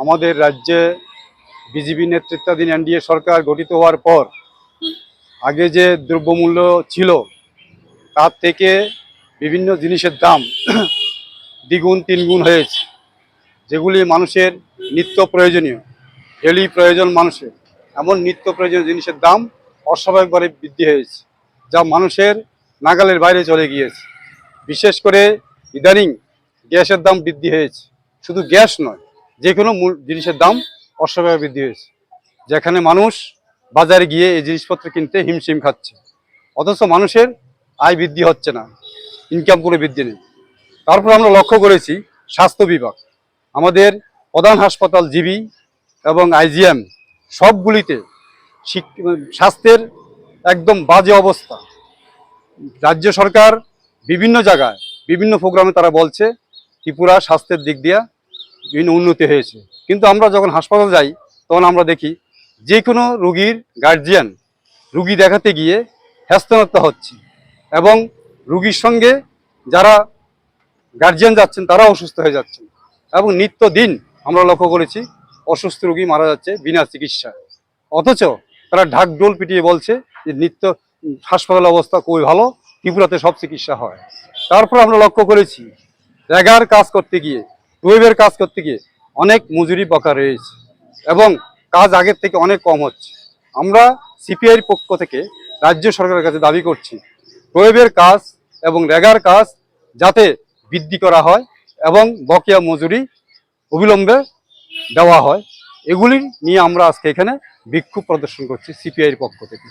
আমাদের রাজ্যে বিজেপি নেতৃত্বাধীন এনডিএ সরকার গঠিত হওয়ার পর, আগে যে দ্রব্যমূল্য ছিল, তার থেকে বিভিন্ন জিনিসের দাম দ্বিগুণ, তিনগুণ হয়েছে। যেগুলি মানুষের নিত্য প্রয়োজনীয় ডেলি প্রয়োজন মানুষের। এমন নিত্য প্রয়োজনীয় জিনিসের দাম অস্বাভাবিকভাবে বৃদ্ধি হয়েছে, যা মানুষের নাগালের বাইরে চলে গিয়েছে। বিশেষ করে ইদানিং গ্যাসের দাম বৃদ্ধি হয়েছে। শুধু গ্যাস নয়, যে কোনো মূল জিনিসের দাম অস্বাভাবিক বৃদ্ধি হয়েছে। যেখানে মানুষ বাজারে গিয়ে এই জিনিসপত্র কিনতে হিমশিম খাচ্ছে, অথচ মানুষের আয় বৃদ্ধি হচ্ছে না। ইনকাম করে বৃদ্ধি নেই। তারপর আমরা লক্ষ্য করেছি স্বাস্থ্য বিভাগ। আমাদের প্রধান হাসপাতাল জিবি এবং আইজিএম সবগুলিতে স্বাস্থ্যের একদম বাজে অবস্থা। রাজ্য সরকার বিভিন্ন জায়গায়, বিভিন্ন প্রোগ্রামে তারা বলছে, ত্রিপুরা স্বাস্থ্যের দিক দিয়ে বিভিন্ন উন্নতি হয়েছে। কিন্তু আমরা যখন হাসপাতাল যাই, তখন আমরা দেখি যে কোনো রুগীর গার্জিয়ান রুগী দেখাতে গিয়ে হ্যাস্তানাত্তা হচ্ছে এবং রুগীর সঙ্গে যারা গার্জিয়ান যাচ্ছেন তারা অসুস্থ হয়ে যাচ্ছেন। এবং নিত্য দিন আমরা লক্ষ্য করেছি, অসুস্থ রুগী মারা যাচ্ছে বিনা চিকিৎসায়। অথচ তারা ঢাক ডোল পিটিয়ে বলছে যে নিত্য হাসপাতাল অবস্থা খুবই ভালো, ত্রিপুরাতে সব চিকিৎসা হয়। তারপর আমরা লক্ষ্য করেছি রেগার কাজ করতে গিয়ে ওয়েবের কাজ করতে গিয়ে অনেক মজুরি বকা রয়েছে এবং কাজ আগের থেকে অনেক কম হচ্ছে। আমরা সিপিআইয়ের পক্ষ থেকে রাজ্য সরকারের কাছে দাবি করছি ওয়েবের কাজ এবং রেগার কাজ যাতে বৃদ্ধি করা হয় এবং বকেয়া মজুরি অবিলম্বে দেওয়া হয়। এগুলি নিয়ে আমরা আজকে এখানে বিক্ষোভ প্রদর্শন করছি সিপিআইয়ের পক্ষ থেকে।